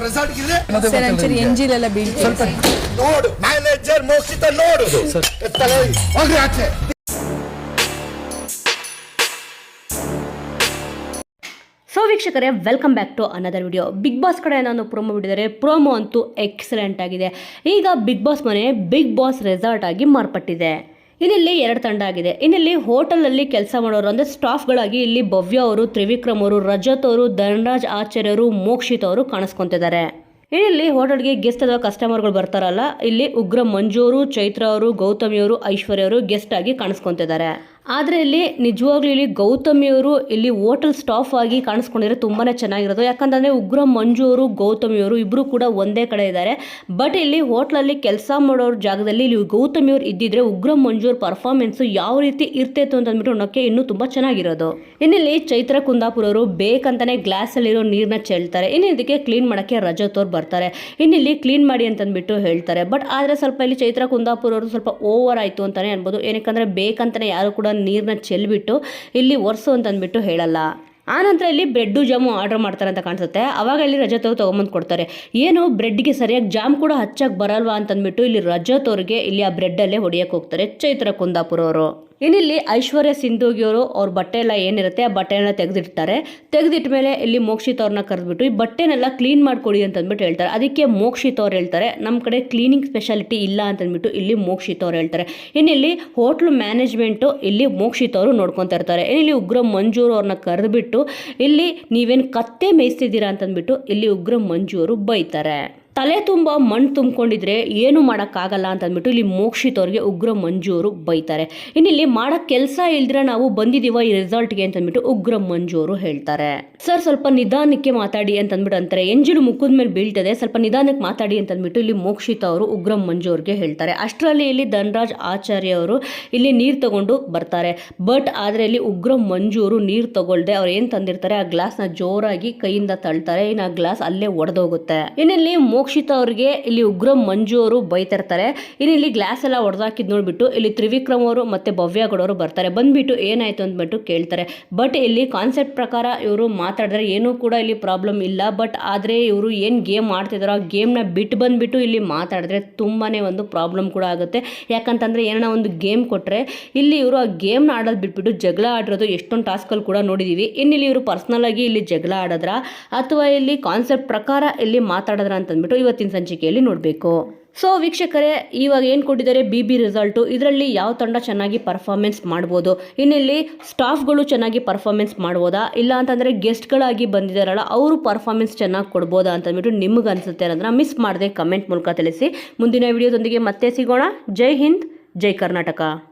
Resort ಇದೆ sir ಒಂಚೂರು ಎಂಜಿಲೆಲ್ಲ ಬೀಳ್ತೀವಿ ನೋಡು ಮ್ಯಾನೇಜರ್ ಮೋಕ್ಷಿತ ನೋಡು ತಲೆ ಹೋಗ್ರಿ ಆಚೆ. ಸೊ ವೀಕ್ಷಕರೇ welcome back to another video Bigg Boss ಕಡೆ ನಾನು ಪ್ರೊಮೋ ಬಿಟ್ಟಿದ್ದಾರೆ. ಪ್ರೋಮೋ ಅಂತೂ ಎಕ್ಸಲೆಂಟ್ ಆಗಿದೆ. ಈಗ ಬಿಗ್ ಬಾಸ್ ಮನೆ ಬಿಗ್ ಬಾಸ್ ರೆಸಾರ್ಟ್ ಆಗಿ ಮಾರ್ಪಟ್ಟಿದೆ. ಇನ್ನಿಲ್ಲಿ ಎರಡು ತಂಡ ಆಗಿದೆ. ಇನ್ನಿಲ್ಲಿ ಹೋಟೆಲಲ್ಲಿ ಕೆಲಸ ಮಾಡೋರು, ಅಂದರೆ ಸ್ಟಾಫ್ಗಳಾಗಿ ಇಲ್ಲಿ ಭವ್ಯ ಅವರು, ತ್ರಿವಿಕ್ರಮ್ ಅವರು, ರಜತ್ ಅವರು, ಧನರಾಜ್ ಆಚಾರ್ಯರು, ಮೋಕ್ಷಿತ್ ಅವರು ಕಾಣಿಸ್ಕೊತಿದ್ದಾರೆ. ಇಲ್ಲಿ ಹೋಟೆಲ್ಗೆ ಗೆಸ್ಟ್ ಅಥವಾ ಕಸ್ಟಮರ್ಗಳು ಬರ್ತಾರಲ್ಲ, ಇಲ್ಲಿ ಉಗ್ರ ಮಂಜು ಅವರು ಚೈತ್ರ ಅವರು, ಗೌತಮಿ ಅವರು, ಐಶ್ವರ್ಯ ಅವರು ಗೆಸ್ಟ್ ಆಗಿ ಕಾಣಿಸ್ಕೊಂತಿದ್ದಾರೆ. ಆದರೆ ಇಲ್ಲಿ ನಿಜವಾಗ್ಲೂ ಇಲ್ಲಿ ಗೌತಮಿ ಅವರು ಇಲ್ಲಿ ಹೋಟೆಲ್ ಸ್ಟಾಫ್ ಆಗಿ ಕಾಣಿಸ್ಕೊಂಡಿದ್ರೆ ತುಂಬಾ ಚೆನ್ನಾಗಿರೋದು. ಯಾಕಂತಂದರೆ ಉಗ್ರ ಮಂಜು ಅವರು, ಗೌತಮಿ ಅವರು ಇಬ್ರು ಕೂಡ ಒಂದೇ ಕಡೆ ಇದ್ದಾರೆ. ಬಟ್ ಇಲ್ಲಿ ಹೋಟ್ಲಲ್ಲಿ ಕೆಲಸ ಮಾಡೋರ ಜಾಗದಲ್ಲಿ ಇಲ್ಲಿ ಗೌತಮಿ ಅವರು ಇದ್ದಿದ್ರೆ ಉಗ್ರ ಮಂಜು ಅವ್ರ ಪರ್ಫಾರ್ಮೆನ್ಸ್ ಯಾವ ರೀತಿ ಇರ್ತಿತ್ತು ಅಂತ ಅಂದ್ಬಿಟ್ಟು ಇನ್ನೂ ತುಂಬ ಚೆನ್ನಾಗಿರೋದು. ಇನ್ನಿಲ್ಲಿ ಚೈತ್ರ ಕುಂದಾಪುರ ಅವರು ಬೇಕಂತಾನೆ ಗ್ಲಾಸ್ ಅಲ್ಲಿರೋ ನೀರ್ನ ಚೆಲ್ತಾರೆ. ಇನ್ನು ಇದಕ್ಕೆ ಕ್ಲೀನ್ ಮಾಡೋಕ್ಕೆ ರಜತ್ ಅವ್ರು ಬರ್ತಾರೆ. ಇನ್ನಿಲ್ಲಿ ಕ್ಲೀನ್ ಮಾಡಿ ಅಂತಂದ್ಬಿಟ್ಟು ಹೇಳ್ತಾರೆ. ಬಟ್ ಆದ್ರೆ ಸ್ವಲ್ಪ ಇಲ್ಲಿ ಚೈತ್ರ ಕುಂದಾಪುರ ಅವರು ಸ್ವಲ್ಪ ಓವರ್ ಆಯ್ತು ಅಂತಾನೆ ಅನ್ಬೋದು. ಏನಕ್ಕಂದ್ರೆ ಬೇಕಂತಾನೆ ಯಾರು ಕೂಡ ನೀರ್ನ ಚೆಲ್ಬಿಟ್ಟು ಇಲ್ಲಿ ಒರೆಸು ಅಂತ ಅಂದ್ಬಿಟ್ಟು ಹೇಳಲ್ಲ. ಆನಂತರ ಇಲ್ಲಿ ಬ್ರೆಡ್ಡು ಜಾಮು ಆರ್ಡರ್ ಮಾಡ್ತಾರೆ ಅಂತ ಕಾಣಿಸುತ್ತೆ. ಅವಾಗ ಇಲ್ಲಿ ರಜತ್ ಅವ್ರು ತೊಗೊಂಬಂದು ಕೊಡ್ತಾರೆ. ಏನು ಬ್ರೆಡ್ಗೆ ಸರಿಯಾಗಿ ಜಾಮ್ ಕೂಡ ಹಚ್ಚಕ್ಕೆ ಬರಲ್ವಾ ಅಂತಂದ್ಬಿಟ್ಟು ಇಲ್ಲಿ ರಜತ್ ಅವ್ರಿಗೆ ಇಲ್ಲಿ ಆ ಬ್ರೆಡ್ಡಲ್ಲೇ ಹೊಡಿಯಕ್ಕೆ ಹೋಗ್ತಾರೆ. ಚೈತ್ರ ಕುಂದಾಪುರ ಅವರು. ಇನ್ನಿಲ್ಲಿ ಐಶ್ವರ್ಯ ಸಿಂಧೂಗಿಯವರು ಅವ್ರ ಬಟ್ಟೆ ಎಲ್ಲ ಏನಿರುತ್ತೆ ಆ ಬಟ್ಟೆನ ತೆಗೆದಿಡ್ತಾರೆ. ತೆಗೆದಿಟ್ಟ ಮೇಲೆ ಇಲ್ಲಿ ಮೋಕ್ಷಿತ್ ಅವ್ರನ್ನ ಕರೆದ್ಬಿಟ್ಟು, ಈ ಬಟ್ಟೆನೆಲ್ಲ ಕ್ಲೀನ್ ಮಾಡಿಕೊಡಿ ಅಂತಂದ್ಬಿಟ್ಟು ಹೇಳ್ತಾರೆ. ಅದಕ್ಕೆ ಮೋಕ್ಷಿತ್ ಅವ್ರು ಹೇಳ್ತಾರೆ ನಮ್ಮ ಕಡೆ ಕ್ಲೀನಿಂಗ್ ಸ್ಪೆಷಾಲಿಟಿ ಇಲ್ಲ ಅಂತಂದ್ಬಿಟ್ಟು ಇಲ್ಲಿ ಮೋಕ್ಷಿತ್ ಅವ್ರು ಹೇಳ್ತಾರೆ. ಇನ್ನಿಲ್ಲಿ ಹೋಟ್ಲು ಮ್ಯಾನೇಜ್ಮೆಂಟು ಇಲ್ಲಿ ಮೋಕ್ಷಿತ್ ಅವರು ನೋಡ್ಕೊತಾ ಇರ್ತಾರೆ. ಇಲ್ಲಿ ಉಗ್ರ ಮಂಜೂರು ಅವ್ರನ್ನ ಕರೆದ್ಬಿಟ್ಟು, ಇಲ್ಲಿ ನೀವೇನು ಕತ್ತೆ ಮೇಯಿಸ್ತಿದ್ದೀರಾ ಅಂತಂದ್ಬಿಟ್ಟು ಇಲ್ಲಿ ಉಗ್ರ ಮಂಜು ಅವರು ಬೈತಾರೆ. ತಲೆ ತುಂಬ ಮಣ್ಣು ತುಂಬಿಕೊಂಡಿದ್ರೆ ಏನು ಮಾಡೋಕ್ಕಾಗಲ್ಲ ಅಂತಂದ್ಬಿಟ್ಟು ಇಲ್ಲಿ ಮೋಕ್ಷಿತವ್ರಿಗೆ ಉಗ್ರ ಮಂಜು ಅವರು ಬೈತಾರೆ ಇನ್ನಿಲ್ಲಿ ಮಾಡೋ ಕೆಲಸ ಇಲ್ದಿರ ನಾವು ಬಂದಿದ್ದೀವ ಈ ರಿಸಲ್ಟ್ಗೆ ಅಂತಂದ್ಬಿಟ್ಟು ಉಗ್ರ ಮಂಜು ಹೇಳ್ತಾರೆ. ಸರ್, ಸ್ವಲ್ಪ ನಿಧಾನಕ್ಕೆ ಮಾತಾಡಿ ಅಂತಂದ್ಬಿಟ್ಟು ಅಂತಾರೆ. ಎಂಜಿಲು ಮುಖದ ಮೇಲೆ ಬೀಳ್ತದೆ. ಸ್ವಲ್ಪ ನಿಧಾನಕ್ಕೆ ಮಾತಾಡಿ ಅಂತಂದ್ಬಿಟ್ಟು ಇಲ್ಲಿ ಮೋಕ್ಷಿತ ಅವರು ಉಗ್ರ ಮಂಜು ಅವ್ರಿಗೆ ಹೇಳ್ತಾರೆ. ಅಷ್ಟರಲ್ಲಿ ಇಲ್ಲಿ ಧನರಾಜ್ ಆಚಾರ್ಯ ಅವರು ಇಲ್ಲಿ ನೀರು ತಗೊಂಡು ಬರ್ತಾರೆ. ಬಟ್ ಆದರೆ ಇಲ್ಲಿ ಉಗ್ರ ಮಂಜು ನೀರು ತಗೊಳ್ದೆ ಅವ್ರು ಏನು ತಂದಿರ್ತಾರೆ? ಆ ಗ್ಲಾಸ್ನ ಜೋರಾಗಿ ಕೈಯಿಂದ ತಳ್ತಾರೆ. ಇನ್ನು ಆ ಗ್ಲಾಸ್ ಅಲ್ಲೇ ಒಡೆದೋಗುತ್ತೆ. ಇನ್ನಿಲ್ಲಿ ಮೋಕ್ಷಿತ ಅವ್ರಿಗೆ ಇಲ್ಲಿ ಉಗ್ರ ಮಂಜು ಅವರು ಬೈತಿರ್ತಾರೆ. ಇನ್ನು ಇಲ್ಲಿ ಗ್ಲಾಸ್ ಎಲ್ಲ ಹೊಡೆದಾಕಿದ್ ನೋಡ್ಬಿಟ್ಟು ಇಲ್ಲಿ ತ್ರಿವಿಕ್ರಮ್ ಅವರು ಮತ್ತೆ ಭವ್ಯಗೌಡವರು ಬರ್ತಾರೆ. ಬಂದ್ಬಿಟ್ಟು ಏನಾಯ್ತು ಅಂದ್ಬಿಟ್ಟು ಕೇಳ್ತಾರೆ. ಬಟ್ ಇಲ್ಲಿ ಕಾನ್ಸೆಪ್ಟ್ ಪ್ರಕಾರ ಇವರು ಮಾತಾಡಿದ್ರೆ ಏನೂ ಕೂಡ ಇಲ್ಲಿ ಪ್ರಾಬ್ಲಮ್ ಇಲ್ಲ. ಬಟ್ ಆದರೆ ಇವರು ಏನು ಗೇಮ್ ಆಡ್ತಿದಾರೋ ಆ ಗೇಮ್ನ ಬಿಟ್ಟು ಬಂದ್ಬಿಟ್ಟು ಇಲ್ಲಿ ಮಾತಾಡಿದ್ರೆ ತುಂಬಾನೇ ಒಂದು ಪ್ರಾಬ್ಲಮ್ ಕೂಡ ಆಗುತ್ತೆ. ಯಾಕಂತಂದ್ರೆ ಏನೋ ಒಂದು ಗೇಮ್ ಕೊಟ್ಟರೆ ಇಲ್ಲಿ ಇವರು ಆ ಗೇಮ್ನ ಆಡೋದು ಬಿಟ್ಬಿಟ್ಟು ಜಗಳ ಆಡಿರೋದು ಎಷ್ಟೊಂದು ಟಾಸ್ಕಲ್ಲಿ ಕೂಡ ನೋಡಿದ್ದೀವಿ ಇಲ್ಲಿ ಇವರು ಪರ್ಸ್ನಲ್ ಆಗಿ ಇಲ್ಲಿ ಜಗಳ ಆಡಿದ್ರ ಅಥವಾ ಇಲ್ಲಿ ಕಾನ್ಸೆಪ್ಟ್ ಪ್ರಕಾರ ಇಲ್ಲಿ ಮಾತಾಡಿದ್ರ ಅಂತಂದ್ಬಿಟ್ಟು ಇವತ್ತಿನ ಸಂಚಿಕೆಯಲ್ಲಿ ನೋಡಬೇಕು. ಸೊ ವೀಕ್ಷಕರೇ, ಇವಾಗ ಏನು ಕೊಟ್ಟಿದ್ದಾರೆ? ಬಿ ಬಿ ರಿಸಲ್ಟು ಇದರಲ್ಲಿ ಯಾವ ತಂಡ ಚೆನ್ನಾಗಿ ಪರ್ಫಾರ್ಮೆನ್ಸ್ ಮಾಡ್ಬೋದು? ಇನ್ನಿಲ್ಲಿ ಸ್ಟಾಫ್ಗಳು ಚೆನ್ನಾಗಿ ಪರ್ಫಾರ್ಮೆನ್ಸ್ ಮಾಡ್ಬೋದಾ? ಇಲ್ಲ ಅಂತಂದರೆ ಗೆಸ್ಟ್ಗಳಾಗಿ ಬಂದಿದ್ದಾರಲ್ಲ, ಅವರು ಪರ್ಫಾರ್ಮೆನ್ಸ್ ಚೆನ್ನಾಗಿ ಕೊಡ್ಬೋದಾ ಅಂತಂದ್ಬಿಟ್ಟು ನಿಮಗೆ ಅನಿಸುತ್ತೆ ಅನ್ನೋದನ್ನ ಮಿಸ್ ಮಾಡದೆ ಕಮೆಂಟ್ ಮೂಲಕ ತಿಳಿಸಿ. ಮುಂದಿನ ವಿಡಿಯೋದೊಂದಿಗೆ ಮತ್ತೆ ಸಿಗೋಣ. ಜೈ ಹಿಂದ್, ಜೈ ಕರ್ನಾಟಕ.